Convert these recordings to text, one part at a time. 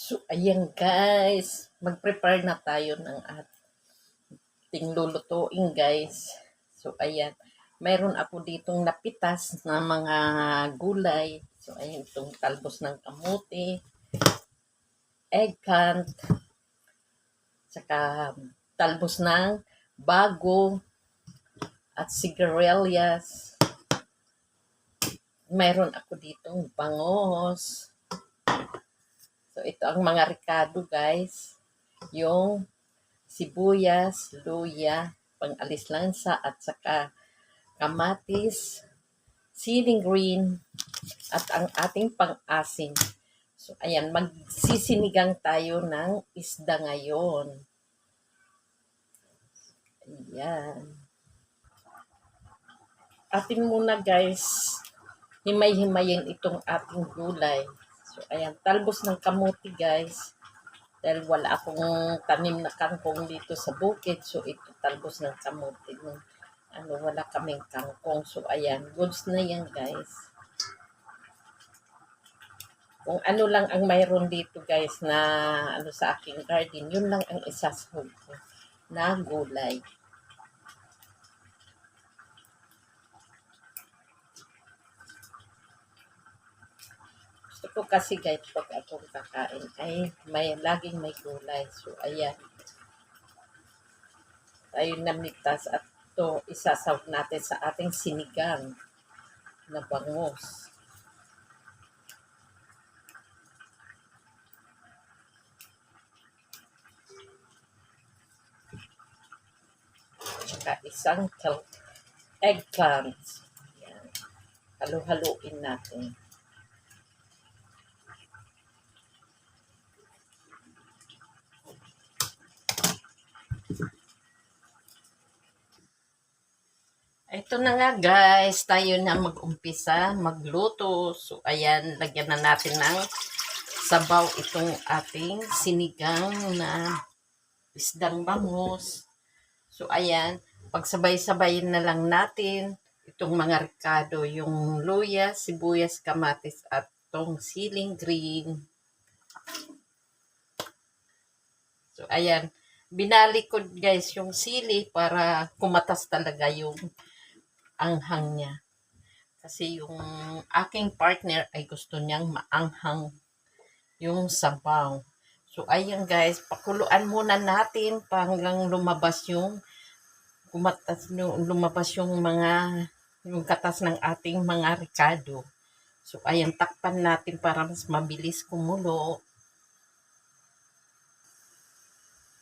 So, ayan guys. Mag-prepare na tayo ng ating lulutuin guys. So, ayan. Mayroon ako ditong napitas na mga gulay. So, ayan itong talbos ng kamuti, eggplant, saka talbos ng bago, at sigarilyas. Mayroon ako ditong bangos, So, ito ang mga ricado, guys. Yung sibuyas, luya, pang-alis lansa, at saka kamatis, siling green, at ang ating pang-asin. So, ayan, magsisinigang tayo ng isda ngayon. Ayan. Atin muna, guys, himay-himayin itong ating gulay. So, ayan, talbos ng kamuti, guys. Dahil wala akong tanim na kangkong dito sa bukid. So, ito talbos ng kamuti. Ano, wala kaming kangkong. So, ayan, goods na yan, guys. Kung ano lang ang mayroon dito, guys, na ano sa aking garden, yun lang ang isasahog ko na gulay. Ko kasi guys, pag akong kakain, ay may, laging may gulay. So, ayan. Tayo namigtas at ito isasawag natin sa ating sinigang na bangus. Tsaka isang eggplant. Ayan. Halo-haluin natin. Ito na nga guys, tayo na mag-umpisa, magluto. So ayan, lagyan na natin ng sabaw itong ating sinigang na isdang bangus. So ayan, pagsabay-sabayin na lang natin itong mga ricado, yung luya, sibuyas, kamatis at itong siling green. So ayan, binalik ko guys yung sili para kumatas talaga yung anghang niya. Kasi yung aking partner ay gusto niyang maanghang yung sabaw. So, ayan guys, pakuluan muna natin hanggang lumabas yung kumatas, lumabas yung mga yung katas ng ating mga ricado. So, ayan, takpan natin para mas mabilis kumulo.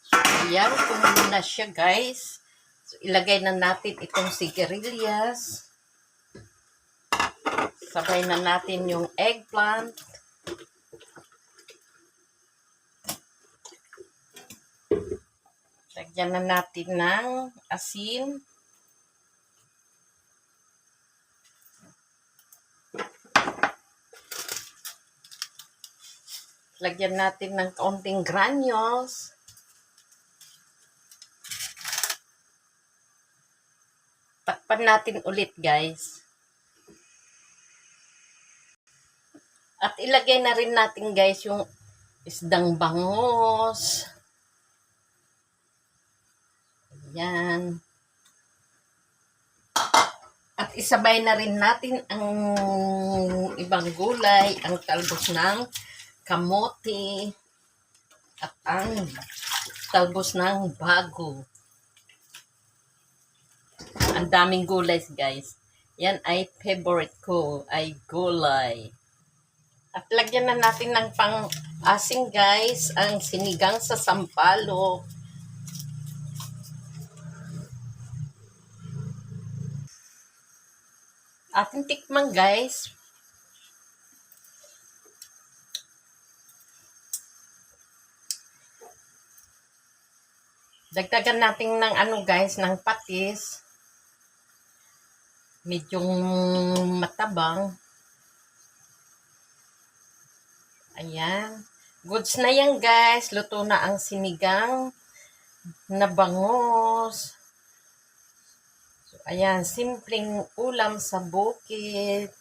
So, ayan, kumulo na siya guys. So, ilagay na natin itong sigarilyas. Sabay na natin yung eggplant. Lagyan na natin ng asin. Lagyan natin ng kaunting granules. Takpan natin ulit, guys. At ilagay na rin natin, guys, yung isdang bangos. Ayan. At isabay na rin natin ang ibang gulay, ang talbos ng kamote, at ang talbos ng bago. Ang daming gulay, guys. Yan ay favorite ko, ay gulay. At lagyan na natin ng pang-asing, guys, ang sinigang sa sampalok. Ating tikman, guys. Dagdagan natin ng ano, guys, ng patis. Medyong matabang. Ayan. Goods na yan, guys. Luto na ang sinigang na bangos. So, ayan. Simpleng ulam sa bukid.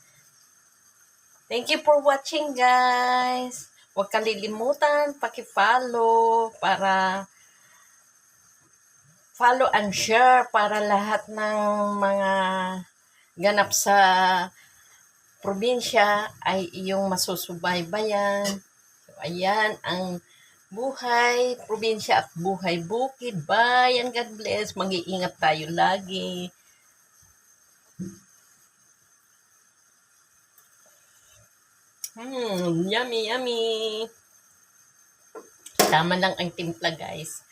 Thank you for watching, guys. huwag kalilimutan, paki-follow para follow and share para lahat ng mga ganap sa probinsya ay iyong masusubaybayan. So, ayan ang buhay, probinsya at buhay bukid. Bye and God bless. Mag-iingat tayo lagi. Hmm, yummy, yummy. Tama lang ang timpla, guys.